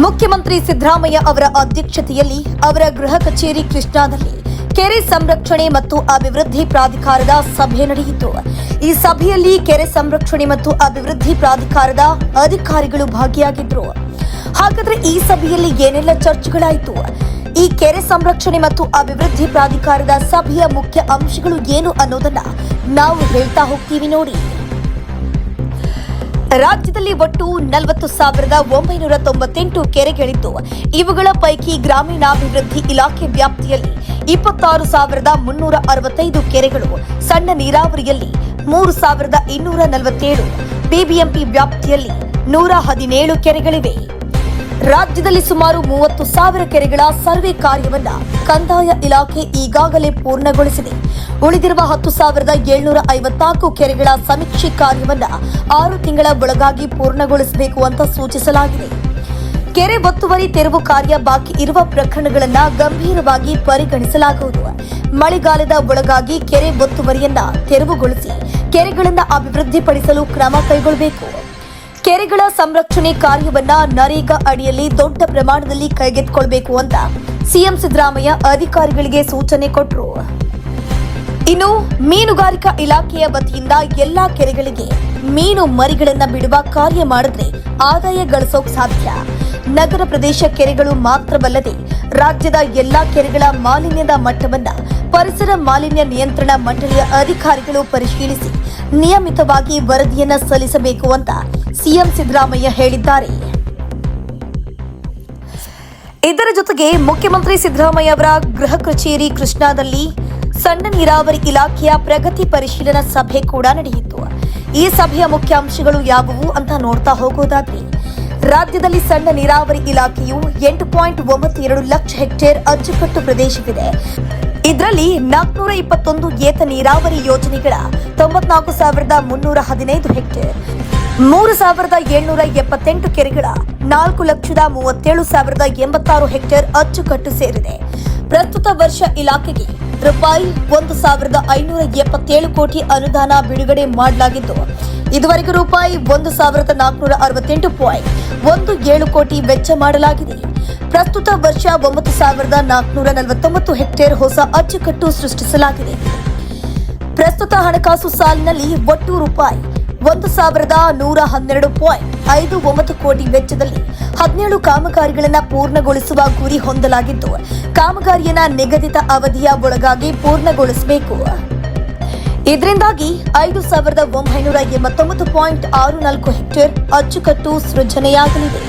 ಮುಖ್ಯಮಂತ್ರಿ ಸಿದ್ದರಾಮಯ್ಯ ಅವರ ಅಧ್ಯಕ್ಷತೆಯಲ್ಲಿ ಅವರ ಗೃಹ ಕಚೇರಿ ಕೃಷ್ಣಾದಲ್ಲಿ ಕೆರೆ ಸಂರಕ್ಷಣೆ ಮತ್ತು ಅಭಿವೃದ್ಧಿ ಪ್ರಾಧಿಕಾರದ ಸಭೆ ನಡೆಯಿತು. ಈ ಸಭೆಯಲ್ಲಿ ಕೆರೆ ಸಂರಕ್ಷಣೆ ಮತ್ತು ಅಭಿವೃದ್ಧಿ ಪ್ರಾಧಿಕಾರದ ಅಧಿಕಾರಿಗಳು ಭಾಗಿಯಾಗಿದ್ದರು ಹಾಗಾದ್ರೆ ಈ ಸಭೆಯಲ್ಲಿ ಏನೆಲ್ಲ ಚರ್ಚೆಗಳಾಯಿತು? ಈ ಕೆರೆ ಸಂರಕ್ಷಣೆ ಮತ್ತು ಅಭಿವೃದ್ಧಿ ಪ್ರಾಧಿಕಾರದ ಸಭೆಯ ಮುಖ್ಯ ಅಂಶಗಳು ಏನು ಅನ್ನೋದನ್ನ ನಾವು ಹೇಳ್ತಾ ಹೋಗ್ತೀವಿ ನೋಡಿ. ರಾಜ್ಯದಲ್ಲಿ ಒಟ್ಟು ನಲವತ್ತು ಸಾವಿರದ ಒಂಬೈನೂರ ತೊಂಬತ್ತೆಂಟು ಕೆರೆಗಳಿದ್ದು, ಇವುಗಳ ಪೈಕಿ ಗ್ರಾಮೀಣಾಭಿವೃದ್ಧಿ ಇಲಾಖೆ ವ್ಯಾಪ್ತಿಯಲ್ಲಿ ಇಪ್ಪತ್ತಾರು ಸಾವಿರದ ಮುನ್ನೂರ ಅರವತ್ತೈದು ಕೆರೆಗಳು, ಸಣ್ಣ ನೀರಾವರಿಯಲ್ಲಿ ಮೂರು ಸಾವಿರದ ಇನ್ನೂರ ನಲವತ್ತೇಳು, ಬಿಬಿಎಂಪಿ ವ್ಯಾಪ್ತಿಯಲ್ಲಿ ನೂರ ಹದಿನೇಳು ಕೆರೆಗಳಿವೆ. ರಾಜ್ಯದಲ್ಲಿ ಸುಮಾರು ಮೂವತ್ತು ಸಾವಿರ ಕೆರೆಗಳ ಸರ್ವೆ ಕಾರ್ಯವನ್ನ ಕಂದಾಯ ಇಲಾಖೆ ಈಗಾಗಲೇ ಪೂರ್ಣಗೊಳಿಸಿದೆ. ಉಳಿದಿರುವ ಹತ್ತು ಸಾವಿರದ ಏಳ್ನೂರ ಐವತ್ನಾಲ್ಕು ಕೆರೆಗಳ ಸಮೀಕ್ಷೆ ಕಾರ್ಯವನ್ನ ಆರು ತಿಂಗಳ ಒಳಗಾಗಿ ಪೂರ್ಣಗೊಳಿಸಬೇಕು ಅಂತ ಸೂಚಿಸಲಾಗಿದೆ. ಕೆರೆ ಒತ್ತುವರಿ ತೆರವು ಕಾರ್ಯ ಬಾಕಿ ಇರುವ ಪ್ರಕರಣಗಳನ್ನ ಗಂಭೀರವಾಗಿ ಪರಿಗಣಿಸಲಾಗುವುದು. ಮಳೆಗಾಲದ ಒಳಗಾಗಿ ಕೆರೆ ಒತ್ತುವರಿಯನ್ನ ತೆರವುಗೊಳಿಸಿ, ಕೆರೆಗಳನ್ನು ಅಭಿವೃದ್ಧಿಪಡಿಸಲು ಕ್ರಮ ಕೈಗೊಳ್ಳಬೇಕು. ಕೆರೆಗಳ ಸಂರಕ್ಷಣೆ ಕಾರ್ಯವನ್ನ ನರೇಗಾ ಅಡಿಯಲ್ಲಿ ದೊಡ್ಡ ಪ್ರಮಾಣದಲ್ಲಿ ಕೈಗೆತ್ತಿಕೊಳ್ಬೇಕು ಅಂತ ಸಿಎಂ ಸಿದ್ದರಾಮಯ್ಯ ಅಧಿಕಾರಿಗಳಿಗೆ ಸೂಚನೆ ಕೊಟ್ಟರು ಇನ್ನು ಮೀನುಗಾರಿಕಾ ಇಲಾಖೆಯ ವತಿಯಿಂದ ಎಲ್ಲಾ ಕೆರೆಗಳಿಗೆ ಮೀನು ಮರಿಗಳನ್ನ ಬಿಡುವ ಕಾರ್ಯ ಮಾಡಿದ್ರೆ ಆದಾಯ ಗಳಿಸೋಕ್ ಸಾಧ್ಯ. ನಗರ ಪ್ರದೇಶ ಕೆರೆಗಳು ಮಾತ್ರವಲ್ಲದೆ ರಾಜ್ಯದ ಎಲ್ಲಾ ಕೆರೆಗಳ ಮಾಲಿನ್ಯದ ಮಟ್ಟವನ್ನು ಪರಿಸರ ಮಾಲಿನ್ಯ ನಿಯಂತ್ರಣ ಮಂಡಳಿಯ ಅಧಿಕಾರಿಗಳು ಪರಿಶೀಲಿಸಿ ನಿಯಮಿತವಾಗಿ ವರದಿಯನ್ನ ಸಲ್ಲಿಸಬೇಕು ಅಂತ ಸಿಎಂ ಸಿದ್ದರಾಮಯ್ಯ ಹೇಳಿದ್ದಾರೆ. ಇದರ ಜೊತೆಗೆ ಮುಖ್ಯಮಂತ್ರಿ ಸಿದ್ದರಾಮಯ್ಯ ಅವರ ಗೃಹ ಕಚೇರಿ ಕೃಷ್ಣಾದಲ್ಲಿ ಸಣ್ಣ ನೀರಾವರಿ ಇಲಾಖೆಯ ಪ್ರಗತಿ ಪರಿಶೀಲನಾ ಸಭೆ ಕೂಡ ನಡೆಯಿತು. ಈ ಸಭೆಯ ಮುಖ್ಯಾಂಶಗಳು ಯಾವುವು ಅಂತ ನೋಡ್ತಾ ಹೋಗೋದಾದ್ರೆ ರಾಜ್ಯದಲ್ಲಿ ಸಣ್ಣ ನೀರಾವರಿ ಇಲಾಖೆಯು ಎಂಟು ಪಾಯಿಂಟ್ ಒಂಬತ್ತೆರಡು ಲಕ್ಷ ಹೆಕ್ಟೇರ್ ಅಚ್ಚುಕಟ್ಟು ಪ್ರದೇಶವಿದೆ ಇದರಲ್ಲಿ ನಾಲ್ಕುನೂರ ಇಪ್ಪತ್ತೊಂದು ಏತ ನೀರಾವರಿ ಯೋಜನೆಗಳ ತೊಂಬತ್ನಾಲ್ಕು ಸಾವಿರದ ಮುನ್ನೂರ ಹದಿನೈದು ಹೆಕ್ಟೇರ್, ಮೂರು ಸಾವಿರದ ಏಳ್ನೂರ ಎಪ್ಪತ್ತೆಂಟು ಕೆರೆಗಳ ನಾಲ್ಕು ಲಕ್ಷದ ಮೂವತ್ತೇಳು ಸಾವಿರದ ಎಂಬತ್ತಾರು ಹೆಕ್ಟೇರ್ ಅಚ್ಚುಕಟ್ಟು ಸೇರಿದೆ. ಪ್ರಸ್ತುತ ವರ್ಷ ಇಲಾಖೆಗೆ ರೂಪಾಯಿ ಒಂದು ಸಾವಿರದ ಐನೂರ ಎಪ್ಪತ್ತೇಳು ಕೋಟಿ ಅನುದಾನ ಬಿಡುಗಡೆ ಮಾಡಲಾಗಿದ್ದು, ಇದುವರೆಗೂ ರೂಪಾಯಿ ಒಂದು ಸಾವಿರದ ನಾಲ್ಕುನೂರ ಅರವತ್ತೆಂಟು ಪಾಯಿಂಟ್ ಒಂದು ಏಳು ಕೋಟಿ ವೆಚ್ಚ ಮಾಡಲಾಗಿದೆ. ಪ್ರಸ್ತುತ ವರ್ಷ ಒಂಬತ್ತು ಸಾವಿರದ ನಾಲ್ಕುನೂರ ನಲವತ್ತೊಂಬತ್ತು ಹೆಕ್ಟೇರ್ ಹೊಸ ಅಚ್ಚುಕಟ್ಟು ಸೃಷ್ಟಿಸಲಾಗಿದೆ. ಪ್ರಸ್ತುತ ಹಣಕಾಸು ಸಾಲಿನಲ್ಲಿ ಒಟ್ಟು ರೂಪಾಯಿ ಒಂದು ಸಾವಿರದ ನೂರ ಹನ್ನೆರಡು ಪಾಯಿಂಟ್ ಐದು ಒಂಬತ್ತು ಕೋಟಿ ವೆಚ್ಚದಲ್ಲಿ ಹದಿನೇಳು ಕಾಮಗಾರಿಗಳನ್ನು ಪೂರ್ಣಗೊಳಿಸುವ ಗುರಿ ಹೊಂದಲಾಗಿದ್ದು, ಕಾಮಗಾರಿಯನ್ನು ನಿಗದಿತ ಅವಧಿಯ ಒಳಗಾಗಿ ಪೂರ್ಣಗೊಳಿಸಬೇಕು. ಇದರಿಂದಾಗಿ ಐದು ಸಾವಿರದ ಒಂಬೈನೂರ ಎಂಬತ್ತೊಂಬತ್ತು ಪಾಯಿಂಟ್ ಆರು ನಾಲ್ಕು ಹೆಕ್ಟೇರ್ ಅಚ್ಚುಕಟ್ಟು ಸೃಜನೆಯಾಗಲಿದೆ.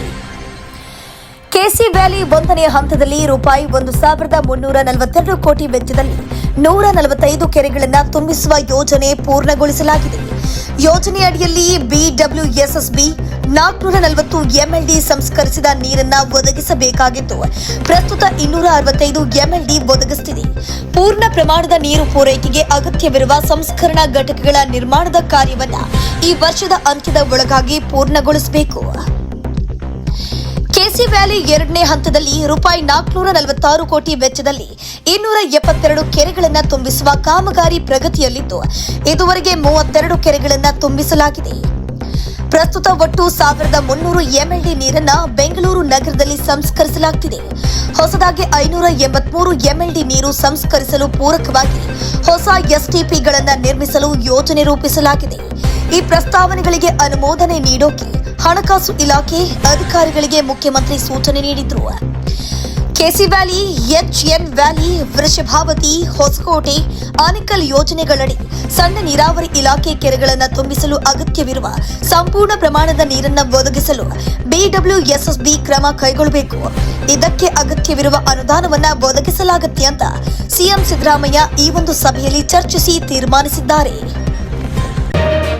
ಕೆಸಿ ವ್ಯಾಲಿ ಒಂದನೇ ಹಂತದಲ್ಲಿ ರೂಪಾಯಿ ಒಂದು ಸಾವಿರದ ಮುನ್ನೂರ ನಲವತ್ತೆರಡು ಕೋಟಿ ವೆಚ್ಚದಲ್ಲಿ ನೂರ ನಲವತ್ತೈದು ಕೆರೆಗಳನ್ನು ತುಂಬಿಸುವ ಯೋಜನೆ ಪೂರ್ಣಗೊಳಿಸಲಾಗಿದೆ. ಯೋಜನೆ ಅಡಿಯಲ್ಲಿ ಬಿಡಬ್ಲ್ಯೂಎಸ್ಎಸ್ಬಿ ನಾಲ್ಕುನೂರ ನಲವತ್ತು ಎಂಎಲ್ಡಿ ಸಂಸ್ಕರಿಸಿದ ನೀರನ್ನು ಒದಗಿಸಬೇಕಾಗಿತ್ತು. ಪ್ರಸ್ತುತ ಇನ್ನೂರ ಅರವತ್ತೈದು ಎಂಎಲ್ಡಿ ಒದಗಿಸುತ್ತಿದೆ ಪೂರ್ಣ ಪ್ರಮಾಣದ ನೀರು ಪೂರೈಕೆಗೆ ಅಗತ್ಯವಿರುವ ಸಂಸ್ಕರಣಾ ಘಟಕಗಳ ನಿರ್ಮಾಣದ ಕಾರ್ಯವನ್ನು ಈ ವರ್ಷದ ಅಂತ್ಯದ ಒಳಗಾಗಿ ಪೂರ್ಣಗೊಳಿಸಬೇಕು. ಕೆಸಿ ವ್ಯಾಲಿ ಎರಡನೇ ಹಂತದಲ್ಲಿ ರೂಪಾಯಿ ನಾಲ್ಕುನೂರ ನಲವತ್ತಾರು ಕೋಟಿ ವೆಚ್ಚದಲ್ಲಿ ಇನ್ನೂರ ಎಪ್ಪತ್ತೆರಡು ಕೆರೆಗಳನ್ನು ತುಂಬಿಸುವ ಕಾಮಗಾರಿ ಪ್ರಗತಿಯಲ್ಲಿದ್ದು, ಇದುವರೆಗೆ ಮೂವತ್ತೆರಡು ಕೆರೆಗಳನ್ನು ತುಂಬಿಸಲಾಗಿದೆ. ಪ್ರಸ್ತುತ ಒಟ್ಟು ಸಾವಿರದ ಮುನ್ನೂರು ಎಂಎಲ್ಡಿ ನೀರನ್ನ ಬೆಂಗಳೂರು ನಗರದಲ್ಲಿ ಸಂಸ್ಕರಿಸಲಾಗುತ್ತಿದೆ ಹೊಸದಾಗಿ ಐನೂರ ಎಂಬತ್ಮೂರು ಎಂಎಲ್ಡಿ ನೀರು ಸಂಸ್ಕರಿಸಲು ಪೂರಕವಾಗಿ ಹೊಸ ಎಸ್ಟಿಪಿಗಳನ್ನು ನಿರ್ಮಿಸಲು ಯೋಜನೆ ರೂಪಿಸಲಾಗಿದೆ. ಈ ಪ್ರಸ್ತಾವನೆಗಳಿಗೆ ಅನುಮೋದನೆ ನೀಡೋಕೆ ಹಣಕಾಸು ಇಲಾಖೆ ಅಧಿಕಾರಿಗಳಿಗೆ ಮುಖ್ಯಮಂತ್ರಿ ಸೂಚನೆ ನೀಡಿದ್ರು. K C, HN valley, Vrishabhavathi, Hosakote, Anekal ಯೋಜನೆಗಳಡಿ ಸಣ್ಣ ನೀರಾವರಿ ಇಲಾಖೆ ಕೆರೆಗಳನ್ನು ತುಂಬಿಸಲು ಅಗತ್ಯವಿರುವ ಸಂಪೂರ್ಣ ಪ್ರಮಾಣದ ನೀರನ್ನು ಒದಗಿಸಲು ಬಿಡಬ್ಲ್ಯೂಎಸ್ಎಸ್ಬಿ ಕ್ರಮ ಕೈಗೊಳ್ಳಬೇಕು ಇದಕ್ಕೆ ಅಗತ್ಯವಿರುವ ಅನುದಾನವನ್ನು ಒದಗಿಸಲಾಗುತ್ತೆ ಅಂತ ಸಿಎಂ ಸಿದ್ದರಾಮಯ್ಯ ಈ ಒಂದು ಸಭೆಯಲ್ಲಿ ಚರ್ಚಿಸಿ ತೀರ್ಮಾನಿಸಿದ್ದಾರೆ.